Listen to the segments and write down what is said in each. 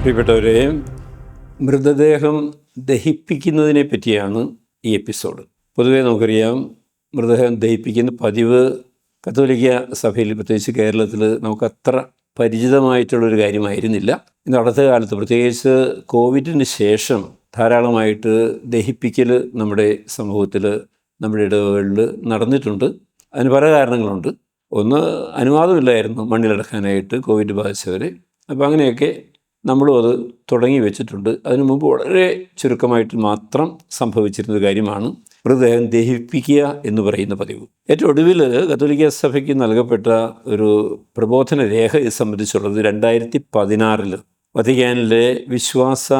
പ്രിയപ്പെട്ടവരെ മൃതദേഹം ദഹിപ്പിക്കുന്നതിനെ പറ്റിയാണ് ഈ എപ്പിസോഡ്. പൊതുവേ നമുക്കറിയാം മൃതദേഹം ദഹിപ്പിക്കുന്ന പതിവ് കത്തോലിക്ക സഭയിൽ പ്രത്യേകിച്ച് കേരളത്തിൽ നമുക്കത്ര പരിചിതമായിട്ടുള്ളൊരു കാര്യമായിരുന്നില്ല. ഇന്ന് അടുത്ത കാലത്ത് പ്രത്യേകിച്ച് കോവിഡിന് ശേഷം ധാരാളമായിട്ട് ദഹിപ്പിക്കൽ നമ്മുടെ സമൂഹത്തിൽ നമ്മുടെ ഇടവുകളിൽ നടന്നിട്ടുണ്ട്. അതിന് പല കാരണങ്ങളുണ്ട്. ഒന്ന് അനുവാദമില്ലായിരുന്നു മണ്ണിലടക്കാനായിട്ട് കോവിഡ് ബാധിച്ചവരെ. അപ്പോൾ അങ്ങനെയൊക്കെ നമ്മളും അത് തുടങ്ങി വെച്ചിട്ടുണ്ട്. അതിനു മുമ്പ് വളരെ ചുരുക്കമായിട്ട് മാത്രം സംഭവിച്ചിരുന്ന കാര്യമാണ് മൃതദേഹം ദഹിപ്പിക്കുക എന്ന് പറയുന്ന പതിവ്. ഏറ്റവും ഒടുവിൽ കത്തോലിക്ക സഭയ്ക്ക് നൽകപ്പെട്ട ഒരു പ്രബോധന രേഖ ഇത് സംബന്ധിച്ചുള്ളത് രണ്ടായിരത്തി പതിനാറിൽ വത്തിക്കാനിലെ വിശ്വാസ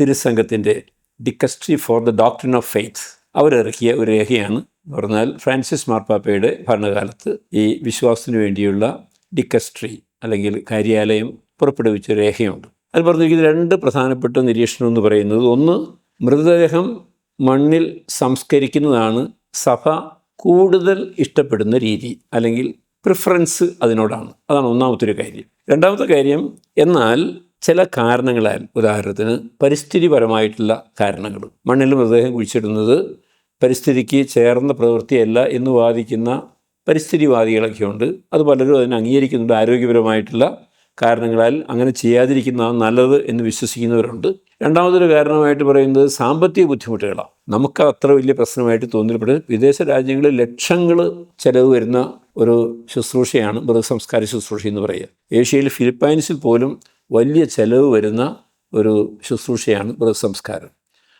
തിരുസംഘത്തിന്റെ dicastery for the doctrine of faith അവരിറക്കിയ ഒരു രേഖയാണ്. എന്ന് പറഞ്ഞാൽ ഫ്രാൻസിസ് മാർപ്പാപ്പയുടെ ഭരണകാലത്ത് ഈ വിശ്വാസത്തിന് വേണ്ടിയുള്ള ഡിക്കസ്ട്രി അല്ലെങ്കിൽ കാര്യാലയം പുറപ്പെടുവിച്ച രേഖയുണ്ട്. അതിൽ പറഞ്ഞിരിക്കുന്ന രണ്ട് പ്രധാനപ്പെട്ട നിരീക്ഷണം എന്ന് പറയുന്നത് ഒന്ന് മൃതദേഹം മണ്ണിൽ സംസ്കരിക്കുന്നതാണ് സഭ കൂടുതൽ ഇഷ്ടപ്പെടുന്ന രീതി അല്ലെങ്കിൽ പ്രിഫറൻസ് അതിനോടാണ്. അതാണ് ഒന്നാമത്തെ ഒരു കാര്യം. രണ്ടാമത്തെ കാര്യം എന്നാൽ ചില കാരണങ്ങളാൽ ഉദാഹരണത്തിന് പരിസ്ഥിതിപരമായിട്ടുള്ള കാരണങ്ങൾ. മണ്ണിൽ മൃതദേഹം കുഴിച്ചിടുന്നത് പരിസ്ഥിതിക്ക് ചേർന്ന പ്രവൃത്തിയല്ല എന്ന് വാദിക്കുന്ന പരിസ്ഥിതിവാദികളൊക്കെ ഉണ്ട് അത് പലരും അതിനെ അംഗീകരിക്കുന്നുണ്ട്. ആരോഗ്യപരമായിട്ടുള്ള കാരണങ്ങളാൽ അങ്ങനെ ചെയ്യാതിരിക്കുന്നതാണ് നല്ലത് എന്ന് വിശ്വസിക്കുന്നവരുണ്ട്. രണ്ടാമതൊരു കാരണമായിട്ട് പറയുന്നത് സാമ്പത്തിക ബുദ്ധിമുട്ടുകളാണ്. നമുക്ക് അത്ര വലിയ പ്രശ്നമായിട്ട് തോന്നിയപ്പെടും വിദേശ രാജ്യങ്ങളിൽ ലക്ഷങ്ങൾ ചിലവ് വരുന്ന ഒരു ശുശ്രൂഷയാണ് മൃഗസംസ്കാര ശുശ്രൂഷ എന്ന് പറയുക. ഏഷ്യയിൽ ഫിലിപ്പൈൻസിൽ പോലും വലിയ ചിലവ് വരുന്ന ഒരു ശുശ്രൂഷയാണ് മൃഗസംസ്കാരം.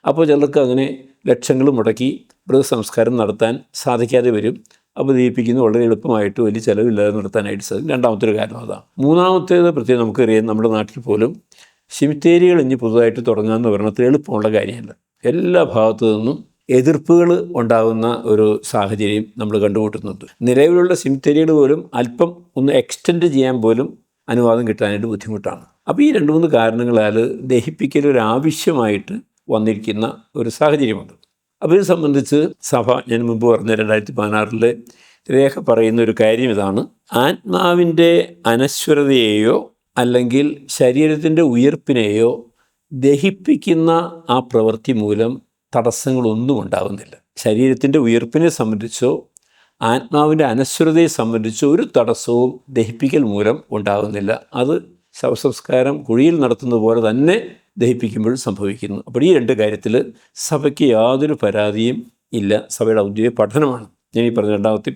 അപ്പോൾ ചിലർക്ക് അങ്ങനെ ലക്ഷങ്ങൾ മുടക്കി മൃഗസംസ്കാരം നടത്താൻ സാധിക്കാതെ വരും. അപ്പോൾ ദീപിക്കുന്നത് വളരെ എളുപ്പമായിട്ട് വലിയ ചിലവില്ലാതെ നടത്താനായിട്ട് സാധിക്കും. രണ്ടാമത്തെ ഒരു കാരണം അതാണ് മൂന്നാമത്തേത് പ്രത്യേകം നമുക്കറിയാം നമ്മുടെ നാട്ടിൽ പോലും സിമിത്തേരികൾ ഇനി പുതുതായിട്ട് തുടങ്ങാമെന്ന് പറയുന്നത് എളുപ്പമുള്ള കാര്യമല്ല. എല്ലാ ഭാഗത്തു നിന്നും എതിർപ്പുകൾ ഉണ്ടാകുന്ന ഒരു സാഹചര്യം നമ്മൾ കണ്ടുമുട്ടുന്നുണ്ട്. നിലവിലുള്ള സിമിത്തേരികൾ പോലും അല്പം ഒന്ന് എക്സ്റ്റെൻഡ് ചെയ്യാൻ പോലും അനുവാദം കിട്ടാനായിട്ട് ബുദ്ധിമുട്ടാണ്. അപ്പോൾ ഈ രണ്ട് മൂന്ന് കാരണങ്ങളാൽ ദഹിപ്പിക്കൽ ഒരു ആവശ്യമായിട്ട് വന്നിരിക്കുന്ന ഒരു സാഹചര്യമുണ്ട്. ഇത് സംബന്ധിച്ച് സഭ ഞാൻ മുമ്പ് പറഞ്ഞ രണ്ടായിരത്തി പതിനാറിലെ രേഖ പറയുന്ന ഒരു കാര്യം ഇതാണ്. ആത്മാവിന്റെ അനശ്വരതയെയോ അല്ലെങ്കിൽ ശരീരത്തിന്റെ ഉയർപ്പിനെയോ ദഹിപ്പിക്കുന്ന ആ പ്രവൃത്തി മൂലം തടസ്സങ്ങളൊന്നും ഉണ്ടാകുന്നില്ല ശരീരത്തിന്റെ ഉയർപ്പിനെ സംബന്ധിച്ചോ ആത്മാവിന്റെ അനശ്വരതയെ സംബന്ധിച്ചോ ഒരു തടസ്സവും ദഹിപ്പിക്കൽ മൂലം ഉണ്ടാകുന്നില്ല അത് ശവസംസ്കാരം കുഴിയിൽ നടത്തുന്ന പോലെ തന്നെ ദഹിപ്പിക്കുമ്പോൾ സംഭവിക്കുന്നു. അപ്പോൾ ഈ രണ്ട് കാര്യത്തിൽ സഭയ്ക്ക് യാതൊരു പരാതിയും ഇല്ല. സഭയുടെ ഔദ്യോഗിക പഠനമാണ്. ഞാൻ ഈ പറഞ്ഞ രണ്ടായിരത്തി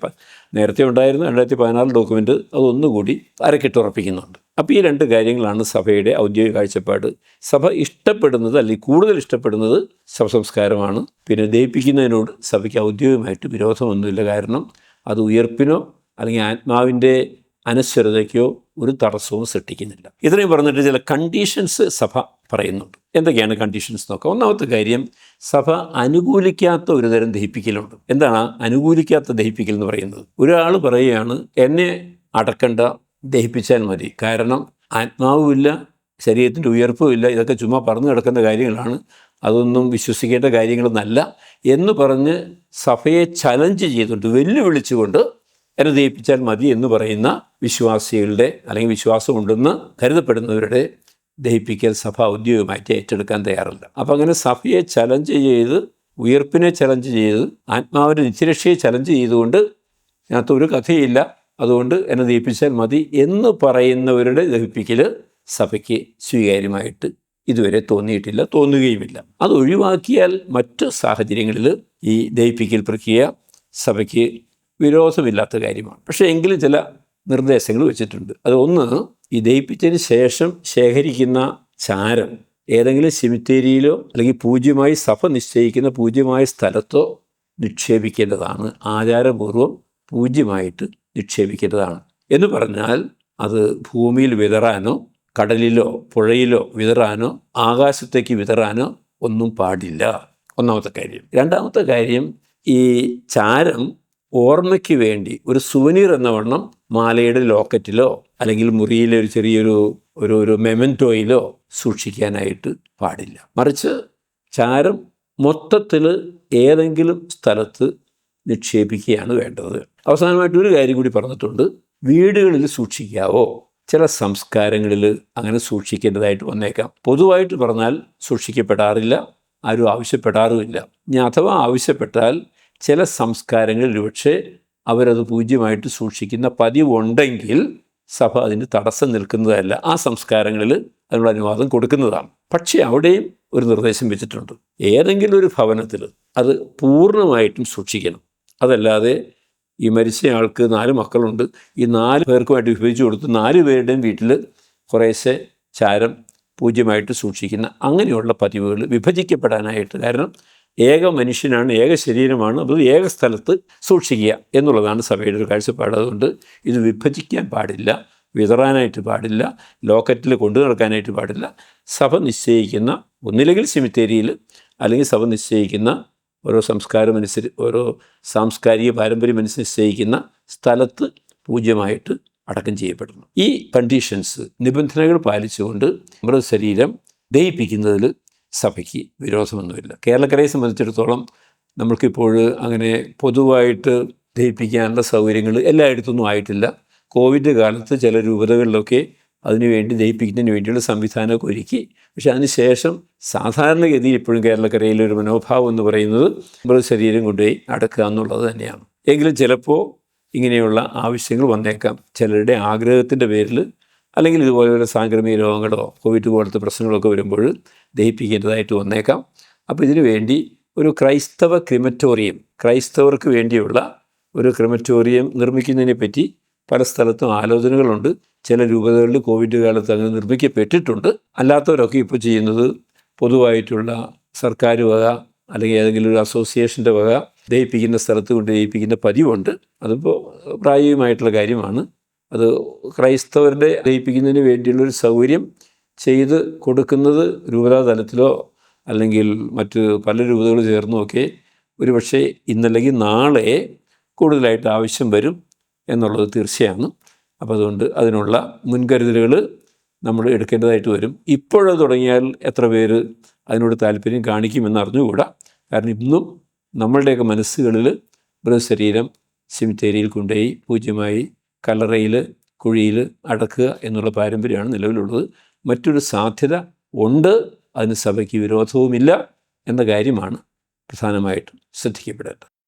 നേരത്തെ ഉണ്ടായിരുന്ന രണ്ടായിരത്തി പതിനാറ് ഡോക്യുമെന്റ് അതൊന്നുകൂടി അരക്കിട്ടുറപ്പിക്കുന്നുണ്ട് അപ്പോൾ ഈ രണ്ട് കാര്യങ്ങളാണ് സഭയുടെ ഔദ്യോഗിക കാഴ്ചപ്പാട്. സഭ ഇഷ്ടപ്പെടുന്നത് അല്ലെങ്കിൽ കൂടുതൽ ഇഷ്ടപ്പെടുന്നത് ശവസംസ്കാരമാണ് പിന്നെ ദഹിപ്പിക്കുന്നതിനോട് സഭയ്ക്ക് ഔദ്യോഗികമായിട്ട് വിരോധമൊന്നുമില്ല. കാരണം അത് ഉയർപ്പിനോ അല്ലെങ്കിൽ ആത്മാവിന്റെ അനശ്വരതയ്ക്കോ ഒരു തടസ്സവും സൃഷ്ടിക്കുന്നില്ല. ഇത്രയും പറഞ്ഞിട്ട് ചില കണ്ടീഷൻസ് സഭ പറയുന്നുണ്ട്. എന്തൊക്കെയാണ് കണ്ടീഷൻസ് നോക്കാം ഒന്നാമത്തെ കാര്യം സഭ അനുകൂലിക്കാത്ത ഒരു തരം ദഹിപ്പിക്കലുണ്ട്. എന്താണ് അനുകൂലിക്കാത്ത ദഹിപ്പിക്കൽ എന്ന് പറയുന്നത്? ഒരാൾ പറയുകയാണ് എന്നെ അടക്കണ്ട ദഹിപ്പിച്ചാൽ മതി. കാരണം ആത്മാവുമില്ല ശരീരത്തിന്റെ ഉയർപ്പുമില്ല ഇതൊക്കെ ചുമ്മാ പറഞ്ഞു കിടക്കുന്ന കാര്യങ്ങളാണ്. അതൊന്നും വിശ്വസിക്കേണ്ട കാര്യങ്ങളൊന്നല്ല. എന്ന് പറഞ്ഞ് സഭയെ ചലഞ്ച് ചെയ്തുകൊണ്ട് വെല്ലുവിളിച്ചുകൊണ്ട് എന്നെ ദഹിപ്പിച്ചാൽ മതി എന്ന് പറയുന്ന വിശ്വാസികളുടെ അല്ലെങ്കിൽ വിശ്വാസമുണ്ടെന്ന് കരുതപ്പെടുന്നവരുടെ ദഹിപ്പിക്കൽ സഭ ഔദ്യോഗികമായിട്ട് ഏറ്റെടുക്കാൻ തയ്യാറില്ല. അപ്പം അങ്ങനെ സഭയെ ചലഞ്ച് ചെയ്ത് ഉയർപ്പിനെ ചലഞ്ച് ചെയ്ത് ആത്മാവിന്റെ നിത്യരക്ഷയെ ചലഞ്ച് ചെയ്തുകൊണ്ട് ഇതിനകത്ത് ഒരു കഥയില്ല. അതുകൊണ്ട് എന്നെ ദഹിപ്പിച്ചാൽ മതി എന്ന് പറയുന്നവരുടെ ദഹിപ്പിക്കൽ സഭയ്ക്ക് സ്വീകാര്യമായിട്ട് ഇതുവരെ തോന്നിയിട്ടില്ല തോന്നുകയുമില്ല. അത് ഒഴിവാക്കിയാൽ മറ്റ് സാഹചര്യങ്ങളിൽ ഈ ദഹിപ്പിക്കൽ പ്രക്രിയ സഭയ്ക്ക് വിരോധമില്ലാത്ത കാര്യമാണ്. പക്ഷേ എങ്കിലും ചില നിർദ്ദേശങ്ങൾ വെച്ചിട്ടുണ്ട്. അത് ഒന്ന് ഈ ദഹിപ്പിച്ചതിന് ശേഷം ശേഖരിക്കുന്ന ചാരം ഏതെങ്കിലും സിമിത്തേരിയിലോ അല്ലെങ്കിൽ പൂജ്യമായി സഭ നിശ്ചയിക്കുന്ന പൂജ്യമായ സ്ഥലത്തോ നിക്ഷേപിക്കേണ്ടതാണ്. ആചാരപൂർവം പൂജ്യമായിട്ട് നിക്ഷേപിക്കേണ്ടതാണ്. എന്ന് പറഞ്ഞാൽ അത് ഭൂമിയിൽ വിതറാനോ കടലിലോ പുഴയിലോ വിതറാനോ ആകാശത്തേക്ക് വിതറാനോ ഒന്നും പാടില്ല. ഒന്നാമത്തെ കാര്യം. രണ്ടാമത്തെ കാര്യം ഈ ചാരം ഓർമ്മയ്ക്ക് വേണ്ടി ഒരു സുവനീർ എന്ന വണ്ണം മാലയുടെ ലോക്കറ്റിലോ അല്ലെങ്കിൽ മുറിയിലെ ഒരു ചെറിയൊരു ഒരു ഒരു മെമന്റോയിലോ സൂക്ഷിക്കാനായിട്ട് പാടില്ല. മറിച്ച് ചാരം മൊത്തത്തിൽ ഏതെങ്കിലും സ്ഥലത്ത് നിക്ഷേപിക്കുകയാണ് വേണ്ടത്. അവസാനമായിട്ട് ഒരു കാര്യം കൂടി പറഞ്ഞിട്ടുണ്ട്. വീടുകളിൽ സൂക്ഷിക്കാവോ? ചില സംസ്കാരങ്ങളിൽ അങ്ങനെ സൂക്ഷിക്കേണ്ടതായിട്ട് വന്നേക്കാം. പൊതുവായിട്ട് പറഞ്ഞാൽ സൂക്ഷിക്കപ്പെടാറില്ല ആരും ആവശ്യപ്പെടാറുമില്ല. ഇനി അഥവാ ആവശ്യപ്പെട്ടാൽ ചില സംസ്കാരങ്ങളിൽ ഒരുപക്ഷെ അവരത് പൂജ്യമായിട്ട് സൂക്ഷിക്കുന്ന പതിവുണ്ടെങ്കിൽ സഭ അതിന് തടസ്സം നിൽക്കുന്നതല്ല. ആ സംസ്കാരങ്ങളിൽ അതിനുള്ള അനുവാദം കൊടുക്കുന്നതാണ്. പക്ഷേ അവിടെയും ഒരു നിർദ്ദേശം വെച്ചിട്ടുണ്ട്. ഏതെങ്കിലും ഒരു ഭവനത്തിൽ അത് പൂർണമായിട്ടും സൂക്ഷിക്കണം. അതല്ലാതെ ഈ മരിച്ചയാൾക്ക് നാല് മക്കളുണ്ട്. ഈ നാല് പേർക്കുമായിട്ട് വിഭജിച്ചു കൊടുത്ത് നാല് പേരുടെയും വീട്ടിൽ കുറേശ്ശെ ചാരം പൂജ്യമായിട്ട് സൂക്ഷിക്കുന്ന അങ്ങനെയുള്ള പതിവുകൾ വിഭജിക്കപ്പെടാനായിട്ട് കാരണം ഏക മനുഷ്യനാണ് ഏക ശരീരമാണ് അത് ഏക സ്ഥലത്ത് സൂക്ഷിക്കുക എന്നുള്ളതാണ് സഭയുടെ ഒരു കാഴ്ചപ്പാട്. അതുകൊണ്ട് ഇത് വിഭജിക്കാൻ പാടില്ല വിതറാനായിട്ട് പാടില്ല ലോക്കറ്റിൽ കൊണ്ടു നടക്കാനായിട്ട് പാടില്ല. സഭ നിശ്ചയിക്കുന്ന ഒന്നില്ലെങ്കിൽ സെമിത്തേരിയിൽ അല്ലെങ്കിൽ സഭ നിശ്ചയിക്കുന്ന ഓരോ സംസ്കാരം അനുസരിച്ച് ഓരോ സാംസ്കാരിക പാരമ്പര്യം അനുസരിച്ച് നിശ്ചയിക്കുന്ന സ്ഥലത്ത് പൂജ്യമായിട്ട് അടക്കം ചെയ്യപ്പെടുന്നു. ഈ കണ്ടീഷൻസ് നിബന്ധനകൾ പാലിച്ചുകൊണ്ട് മൃതശരീരം ദഹിപ്പിക്കുന്നതിൽ സഭയ്ക്ക് വിരോധമൊന്നുമില്ല. കേരളക്കരയെ സംബന്ധിച്ചിടത്തോളം നമ്മൾക്കിപ്പോൾ അങ്ങനെ പൊതുവായിട്ട് ദഹിപ്പിക്കാനുള്ള സൗകര്യങ്ങൾ എല്ലായിടത്തൊന്നും ആയിട്ടില്ല. കോവിഡ് കാലത്ത് ചില രൂപതകളിലൊക്കെ അതിനുവേണ്ടി ദഹിപ്പിക്കുന്നതിന് വേണ്ടിയുള്ള സംവിധാനമൊക്കെ ഒരുക്കി. പക്ഷേ അതിനുശേഷം സാധാരണഗതിയിൽ ഇപ്പോഴും കേരളക്കരയിലെ ഒരു മനോഭാവം എന്ന് പറയുന്നത് മൃതശരീരം കൊണ്ടുപോയി അടക്കുക എന്നുള്ളത് തന്നെയാണ്. എങ്കിലും ചിലപ്പോൾ ഇങ്ങനെയുള്ള ആവശ്യങ്ങൾ വന്നേക്കാം. ചിലരുടെ ആഗ്രഹത്തിന്റെ പേരിൽ അല്ലെങ്കിൽ ഇതുപോലെയുള്ള സാംക്രമിക രോഗങ്ങളോ കോവിഡ് പോലത്തെ പ്രശ്നങ്ങളൊക്കെ വരുമ്പോൾ ദഹിപ്പിക്കേണ്ടതായിട്ട് വന്നേക്കാം. അപ്പോൾ ഇതിനു വേണ്ടി ഒരു ക്രൈസ്തവ ക്രിമറ്റോറിയം ക്രൈസ്തവർക്ക് വേണ്ടിയുള്ള ഒരു ക്രിമറ്റോറിയം നിർമ്മിക്കുന്നതിനെ പറ്റി പല സ്ഥലത്തും ആലോചനകളുണ്ട്. ചില രൂപതകളിൽ കോവിഡ് കാലത്ത് അങ്ങനെ നിർമ്മിക്കപ്പെട്ടിട്ടുണ്ട്. അല്ലാത്തവരൊക്കെ ഇപ്പോൾ ചെയ്യുന്നത് പൊതുവായിട്ടുള്ള സർക്കാർ വക അല്ലെങ്കിൽ ഏതെങ്കിലും ഒരു അസോസിയേഷന്റെ വക ദഹിപ്പിക്കുന്ന സ്ഥലത്ത് കൊണ്ട് ദഹിപ്പിക്കുന്ന പതിവുണ്ട്. അതിപ്പോൾ പ്രായോഗികമായിട്ടുള്ള കാര്യമാണ്. അത് ക്രൈസ്തവരുടെ ലയിപ്പിക്കുന്നതിന് വേണ്ടിയുള്ളൊരു സൗകര്യം ചെയ്ത് കൊടുക്കുന്നത് രൂപതാ തലത്തിലോ അല്ലെങ്കിൽ മറ്റ് പല രൂപതകൾ ചേർന്നുമൊക്കെ ഒരു പക്ഷേ ഇന്നല്ലെങ്കിൽ നാളെ കൂടുതലായിട്ട് ആവശ്യം വരും എന്നുള്ളത് തീർച്ചയാണ്. അപ്പോൾ അതുകൊണ്ട് അതിനുള്ള മുൻകരുതലുകൾ നമ്മൾ എടുക്കേണ്ടതായിട്ട് വരും. ഇപ്പോഴത് തുടങ്ങിയാൽ എത്ര പേര് അതിനോട് താല്പര്യം കാണിക്കുമെന്ന് അറിഞ്ഞുകൂടാ. കാരണം ഇന്നും നമ്മളുടെയൊക്കെ മനസ്സുകളിൽ മൃതശരീരം സിമിത്തേരിയിൽ കൊണ്ടുപോയി പൂജ്യമായി കല്ലറയിൽ കുഴിയിൽ അടക്കുക എന്നുള്ള പാരമ്പര്യമാണ് നിലവിലുള്ളത്. മറ്റൊരു സാധ്യത ഉണ്ട്. അതിന് സഭയ്ക്ക് വിരോധവുമില്ല എന്ന കാര്യമാണ് പ്രധാനമായിട്ടും ശ്രദ്ധിക്കപ്പെടേണ്ടത്.